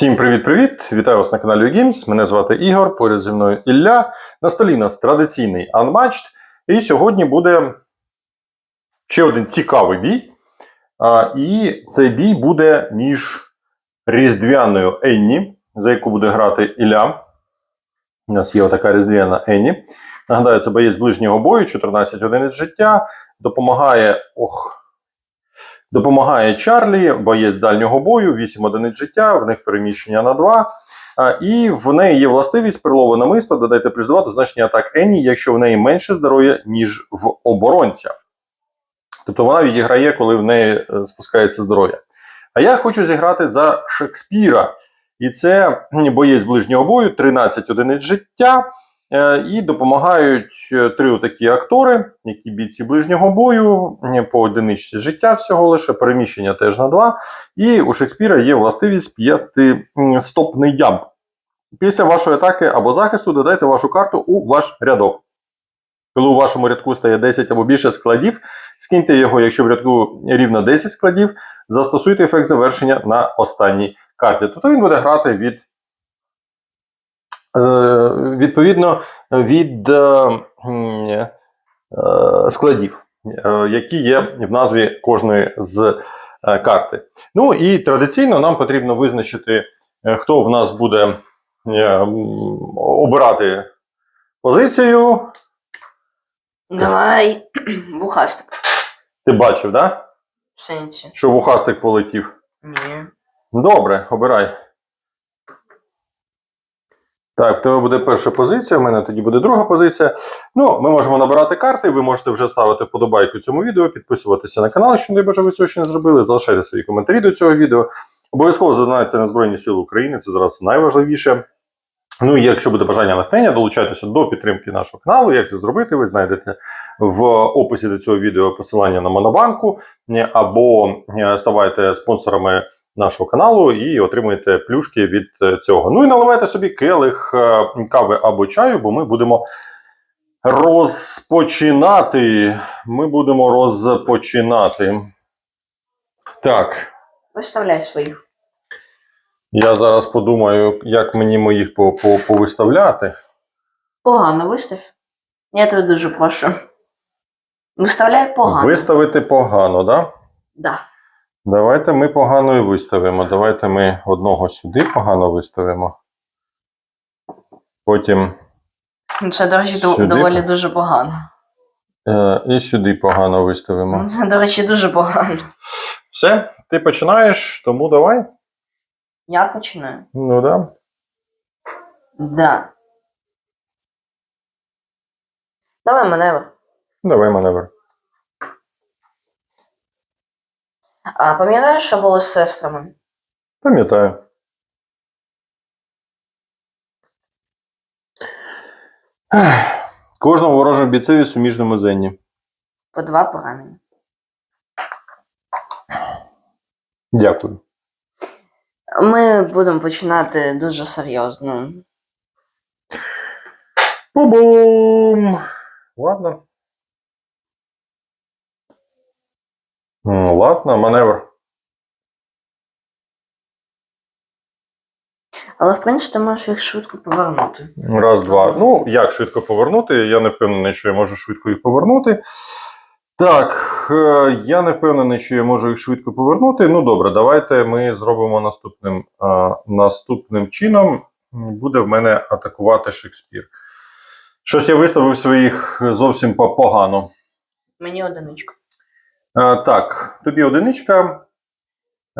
Всім привіт-привіт! Вітаю вас на каналі Games. Мене звати Ігор, поряд зі мною Ілля. На столі нас традиційний Unmatched. І сьогодні буде ще один цікавий бій. А, і цей бій буде між різдвяною Енні, за яку буде грати Ілля. У нас є така різдвяна Енні. Нагадаю, це боєць ближнього бою, 14 одиниць життя. Допомагає. Ох, Допомагає Чарлі, боєць дальнього бою, 8 одиниць життя, в них переміщення на 2. І в неї є властивість прилову намисто, додайте плюс 2 до значення атак Енні, якщо в неї менше здоров'я, ніж в оборонця. Тобто вона відіграє, коли в неї е, спускається здоров'я. А я хочу зіграти за Шекспіра. І це боєць ближнього бою, 13 одиниць життя. Е, І допомагають е, три такі актори, які бійці ближнього бою, е, по одиничці життя всього лише, переміщення теж на два. І у Шекспіра є властивість п'ятистопний яб. Після вашої атаки або захисту додайте вашу карту у ваш рядок. Коли у вашому рядку стає 10 або більше складів, скиньте його, якщо в рядку рівно 10 складів, застосуйте ефект завершення на останній карті. Тобто він буде грати від відповідно від е, е, складів, е, які є в назві кожної з е, карти. Ну і традиційно нам потрібно визначити, е, хто в нас буде е, обирати позицію. Давай вухастик. Ти бачив, да? Що вухастик полетів? Ні. Добре, обирай. Так, в тебе буде перша позиція, в мене тоді буде друга позиція. Ну, ми можемо набирати карти. Ви можете вже ставити вподобайку цьому відео, підписуватися на канал, якщо не бажа ви цього ще не зробили. Залишайте свої коментарі до цього відео. Обов'язково задонайте на Збройні Сили України, це зараз найважливіше. Ну і якщо буде бажання натхнення, долучайтеся до підтримки нашого каналу. Як це зробити, ви знайдете в описі до цього відео посилання на Монобанку або е, ставайте спонсорами нашого каналу і отримуєте плюшки від е, цього. Ну і наливайте собі келих е, кави або чаю, бо ми будемо розпочинати. Ми будемо розпочинати. Так, Виставляй своїх. я зараз подумаю, як мені моїх по- по- повиставляти. Погано вистав. Я тебе дуже прошу. Виставляй погано. Виставити погано, да? Да. Давайте ми погано і виставимо. Давайте ми одного сюди погано виставимо. Потім Ну, Це, до речі, Сюди доволі дуже погано. е, і сюди погано виставимо. Ну, Це, до речі, дуже погано. Все, ти починаєш, тому давай. Я починаю. Ну да. Да. Давай маневр. Давай маневр. А пам'ятаєш, що було з сестрами? Пам'ятаю. Кожному ворожому бійцеві суміжному зенні. По два поранення. Дякую. Ми будемо починати дуже серйозно. Бу-бум! Ладно. Ну, ладно, маневр. Але, в принципі, ти можеш їх швидко повернути. Раз, два. Ну, як швидко повернути? Я не впевнений, що я можу швидко їх повернути. Так, е, я не впевнений, що я можу їх швидко повернути. Ну, добре, давайте ми зробимо наступним, е, наступним чином. Буде в мене атакувати Шекспір. Щось я виставив своїх зовсім погано. Мені одиничка. Е, Так, тобі одиничка.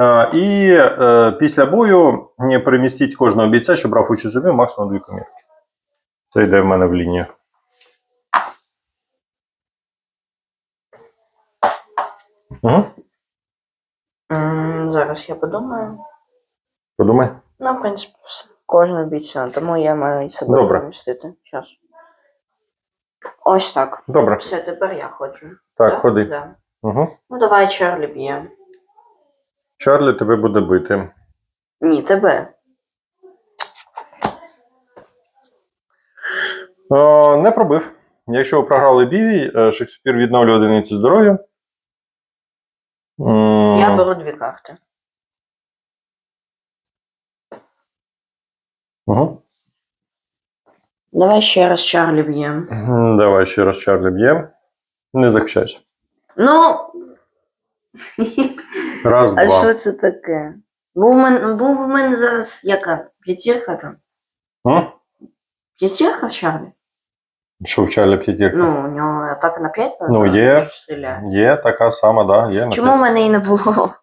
Е, І е, після бою перемістіть кожного бійця, що брав участь у бою, максимум дві комірки. Це йде в мене в лінію. Угу. М, Зараз я подумаю. Подумай. Ну, в принципі, все. Кожна бійця, тому я маю і себе Добре. помістити. Щас. Ось так. Добре. Все, тепер я ходжу. Так, ходи. Да. Угу. Ну давай, Чарлі б'є. Чарлі тебе буде бити. Ні, тебе. Е, не пробив. Якщо ви програли бій, е, Шекспір відновлює одиниці здоров'я. Я беру дві карти. Угу. Давай ще раз Чарлі б'ємо. Давай ще раз Чарлі б'є. Не захищайся. Ну, Раз, а два. що це таке? Був в мене, був у мене зараз яка? П'ятірка там? М? П'ятірка в Чарлі? Що в Чарлі п'ятірка? Ну, у нього атака на 5 Ну, є. Стріляє. Є така сама, да, є. на Чому в п'ять. мене і не було?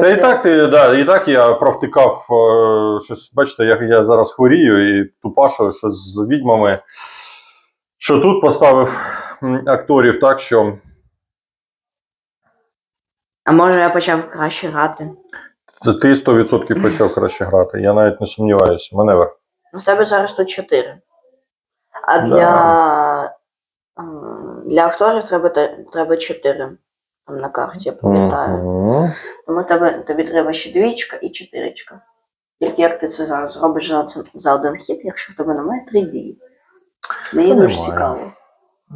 Та і так, ти, да, і так я провтикав е, щось, бачите, я, я зараз хворію і тупашу, що з відьмами. Що тут поставив м, акторів так, що А може я почав краще грати? ти 100% почав краще грати. Я навіть не сумніваюся. Маневр. У тебе зараз тут 4. А для, для акторів треба, треба 4 там на карті, я пам'ятаю. Мгм. Тому тебе, тобі треба ще двічка і чотиричка. Тільки як ти це зараз зробиш за, за один хід, якщо в тебе немає три дії. Мені дуже цікаво.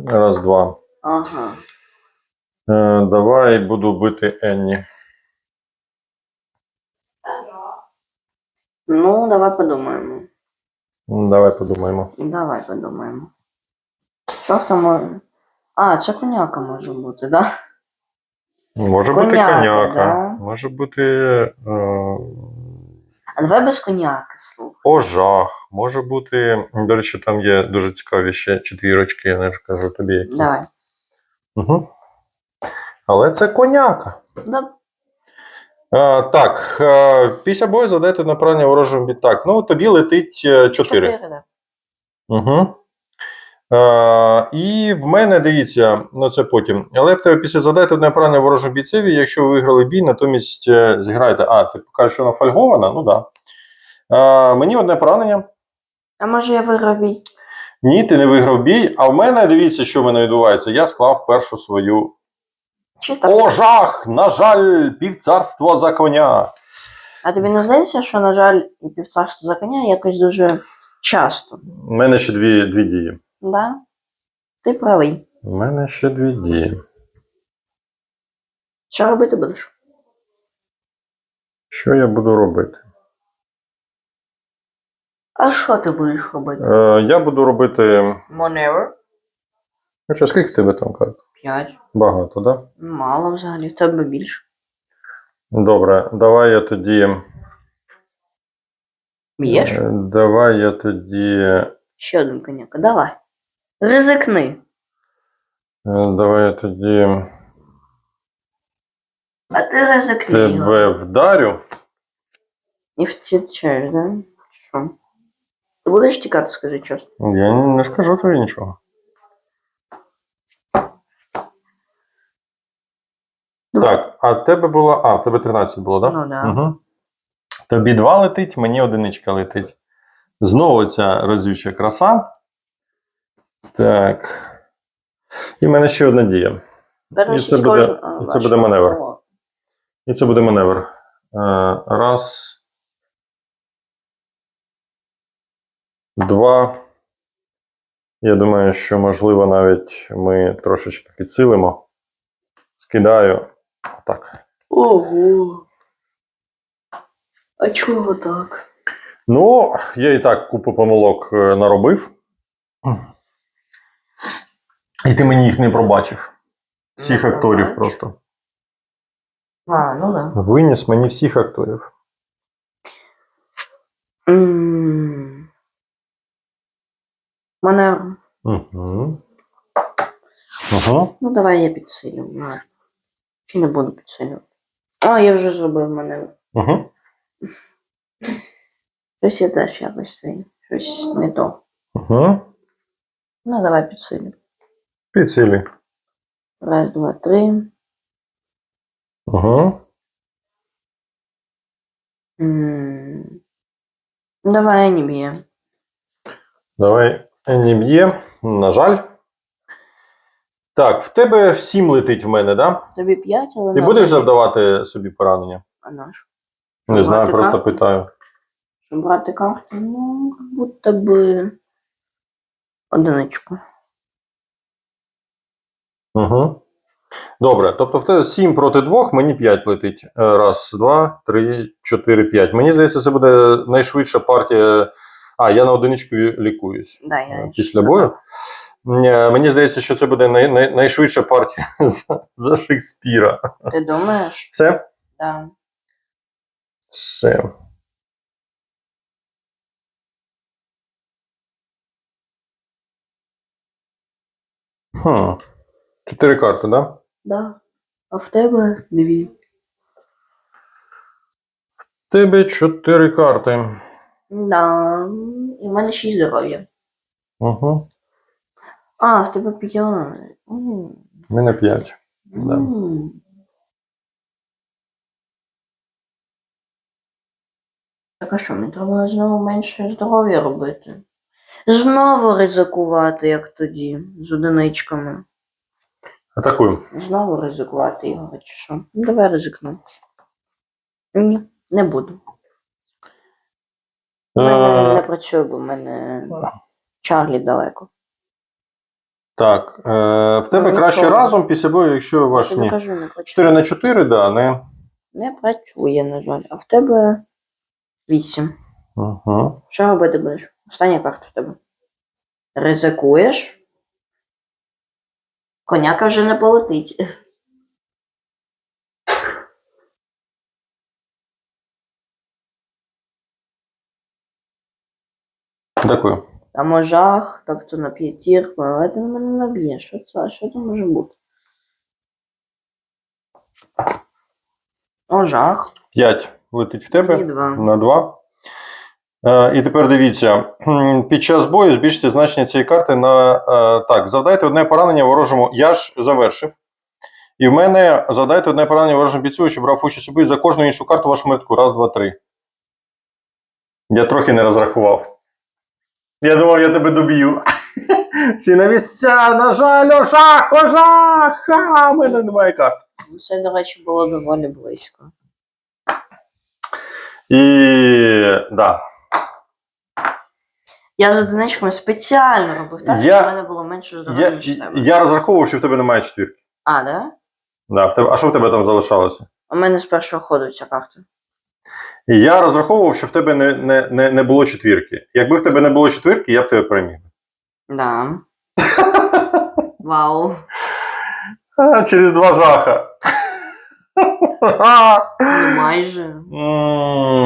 Раз, два. Ага. Е, давай буду бити Енні. Ну, давай подумаємо. Давай подумаємо. Давай подумаємо. Що там може. А, це коняка може бути, да? Може бути Коняка, коняка. да. Може бути. Е, А давай без коняки, слухай. Ожах, може бути. До речі, там є дуже цікаві ще четвірочки, я не ж кажу тобі. які. Давай. Угу. Але це коняка. Да. А, так, е, після бою задайте направлення ворожим відтак. Ну, тобі летить 4. Чотири, да. Угу. Е, і в мене дивіться, ну це потім. Тебе після задайте направлення ворожим бійцеві, якщо ви виграли бій, натомість е, зіграєте. А, ти кажеш, що вона фольгована? Ну так. Да. Е, мені одне поранення. А може я виграв бій? Ні, ти не виграв бій. А в мене дивіться, що в мене відбувається. Я склав першу свою. Чи так? О, жах! На жаль, півцарство за коня. А тобі не здається, що, на жаль, і півцарство за коня якось дуже часто. У мене ще дві, дві дії. Да? Ти правий. У мене ще дві дії. Що робити будеш? Що я буду робити? А що ти будеш робити? Е, я буду робити. Хоча скільки в тебе там карт? 5. Багато, так? Да? Мало взагалі, в тебе більше. Добре, давай я тоді. Б'єш? е, Давай я тоді. Ще один коняка. Давай. Ризикни. е, Давай я тоді А ти ризикни. тебе вдарю. І втічеш, да? Що? Ти будеш тікати, скажи чесно. Я не скажу тобі нічого. Так, а в тебе було. А, в тебе 13 було, так? Ну да. Угу. Тобі 2 летить, мені одиничка летить. Знову ця розюча краса. Так. І в мене ще одна дія. І це буде- і це буде маневр. І це буде маневр. Раз. Два. Я думаю, що можливо навіть ми трошечки підсилимо. Скидаю. Так. Ого. А чого так? Ну, я і так купу помилок е, наробив. І ти мені їх не пробачив. Всіх Не акторів просто. А, ну да. Виніс мені всіх акторів. М. Маневр. Угу. Угу. Ну давай я підсилю. Ладно. Чи не буду підсилювати? А, я вже зробив маневр. Угу. Щось я теж якось цей. Щось не то. Угу. Ну, давай підсилю. Підсилюй. Раз, два, три. Угу. М. Давай не б'є. Давай не б'є. На жаль. Так, в тебе всім летить в мене, да? Тобі п'ять, але Ти на будеш завдавати собі поранення? А наш? Не знаю, просто карту? питаю. Щоб брати карту, ну, как будто би одиничку. Угу. Добре, тобто в тебе 7 проти 2, мені 5 летить. Е, Раз, два, три, чотири, п'ять. Мені здається, це буде найшвидша партія. А, я на одиничку лікуюсь Да, я е, після бою. Е, Мені здається, що це буде най, най, найшвидша партія за, за Шекспіра. Ти думаєш? Все? Да. Все. Хм. Чотири карти, да? Да. А в тебе дві. В тебе чотири карти. Да. І в мене шість здоров'я. Угу. А, в тебе п'ять. У мене п'ять. Да. Так а що, мені треба знову менше здоров'я робити? Знову ризикувати, як тоді, з одиничками. Атакую. Знову ризикувати його, чи що? Ну, давай ризикну. Ні, не буду. У мене не Е, працює, бо в мене Чарлі далеко. Так. Е, в тебе Ну, краще разом після бою, якщо ваш ні. кажу, не працює. 4 на 4, да, не. Не працює, на жаль. А в тебе вісім. Угу. Що робити будеш? Остання карта в тебе. Ризикуєш? Коняка вже не полетить. Дякую. Там ожах, тобто на п'ятірку, але ти на мене наб'є. Що це? Що це може бути? Ожах. 5 летить в тебе. І два. на 2. Е, і тепер дивіться: під час бою збільшити значення цієї карти на е, так, завдайте одне поранення ворожому. Я ж завершив. І в мене завдайте одне поранення ворожому бійцю, що брав участь у бою за кожну іншу карту в вашому рядку. Раз, два, три. Я трохи не розрахував. Я думав, я тебе доб'ю. Всі на місця, на жаль, ожах, ожах! У мене немає карт. Це, до речі, було доволі близько. І да. Я з одиничками спеціально робив так, Я- щоб в мене було менше Я, здоров'я, ніж в тебе. я розраховував, що в тебе немає четвірки. А, да? Да, в тебе, а що в тебе там залишалося? У мене з першого ходу ця карта. І я розраховував, що в тебе не, не, не, не було четвірки. Якби в тебе не було четвірки, я б тебе переміг. Да. Вау. А, через два жаха. Майже.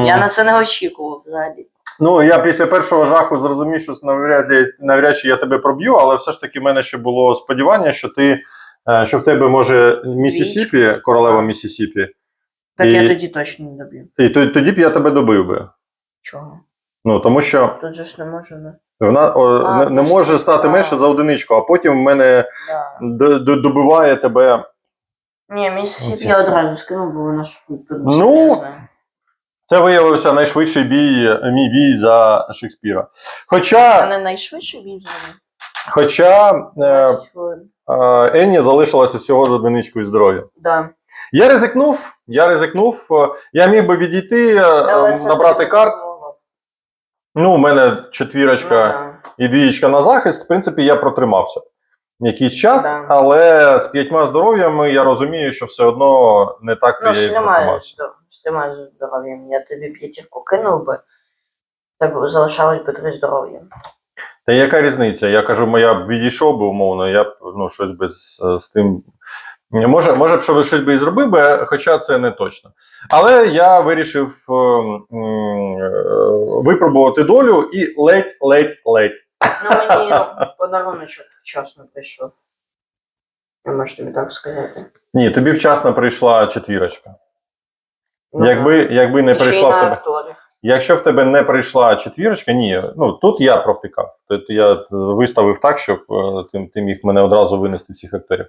Я на це не очікував взагалі. Ну, я після першого жаху зрозумів, що навряд, навряд чи я тебе проб'ю, але все ж таки в мене ще було сподівання, що ти. е, Що в тебе може Місісіпі, королева Місісіпі, Так І- я тоді точно не доб'ю. і то- тоді б я тебе добив би. Чого? Ну тому що Тут же ж не можу, не. вона о, А, не, не ну, може стати менше за одиничку, а потім в мене Да. добиває тебе. Ні, місяць я одразу скинув, бо вона ж Ну. Це виявився найшвидший бій, мій бій за Шекспіра. Хоча. Це не найшвидший бій взагалі. хоча 20 е, Енні залишилася всього з одиничкою здоров'я. Да. Я ризикнув, я ризикнув. Я міг би відійти, е, Але набрати карт. Ну, у мене Ну, четвірочка да. і двієчка на захист. В принципі, я протримався якийсь час, Да. але з п'ятьма здоров'ями я розумію, що все одно не так Ну, я і протримався. здор- здоров'ям. Я тобі п'ятірку кинув би, так залишалось би три здоров'я. Та яка різниця? Я кажу, моя б відійшов би умовно, я б ну, щось би з, з тим. Може, може б що щось би і зробив би, хоча це не точно. Але я вирішив е, е, випробувати долю і ледь, ледь, ледь. Ну, мені подаруночок вчасно прийшов. Я можу тобі так сказати. Ні, тобі вчасно прийшла четвірочка. Ну, якби, якби не прийшла в тебе. Якщо в тебе не прийшла четвірочка, ні, ну тут я провтикав. Тобто я виставив так, щоб е, ти, ти міг мене одразу винести всіх акторів.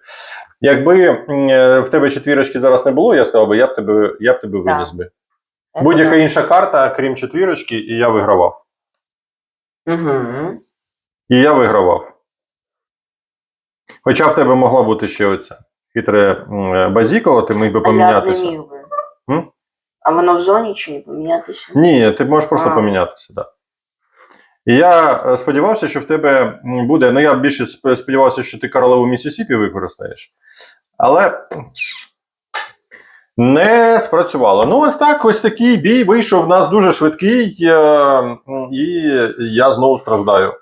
Якби е, в тебе четвірочки зараз не було, я сказав би, я б тебе, я б тебе виніс би. Я Будь-яка інша карта, крім четвірочки, і я вигравав. Мгм. І я вигравав. Хоча в тебе могла бути ще оця хитре е, базікова, ти міг би А помінятися. Я б не міг би. М? А воно в зоні чи ні помінятися? Ні, ти можеш просто А. помінятися, так. І я е, сподівався, що в тебе м, буде. Ну, я більше сп- сподівався, що ти королеву Місісіпі використаєш. Але не спрацювало. Ну, ось так, ось такий бій вийшов в нас дуже швидкий, е, і я знову страждаю.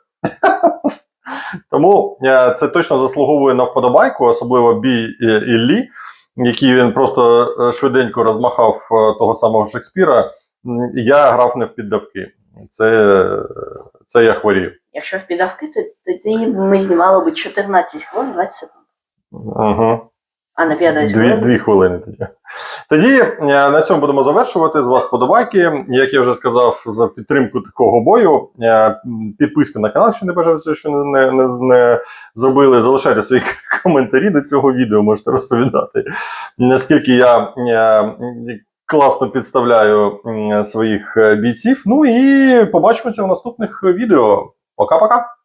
Тому е, це точно заслуговує на вподобайку, особливо бій е, Іллі, який він просто е, швиденько розмахав е, того самого Шекспіра. Я грав не в піддавки. Це, це я хворів. Якщо в піддавки, то тоді ми знімали б 14 хвилин 20 секунд. Угу. А на 50 Дві, дві хвилини тоді. Тоді е, на цьому будемо завершувати. З вас подобайки. Як я вже сказав, за підтримку такого бою. Е, Підписку на канал, що не бажається, що не, не, не зробили. Залишайте свої коментарі до цього відео, можете розповідати. Наскільки я е, класно підставляю своїх бійців. Ну і побачимося в наступних відео. Пока-пока.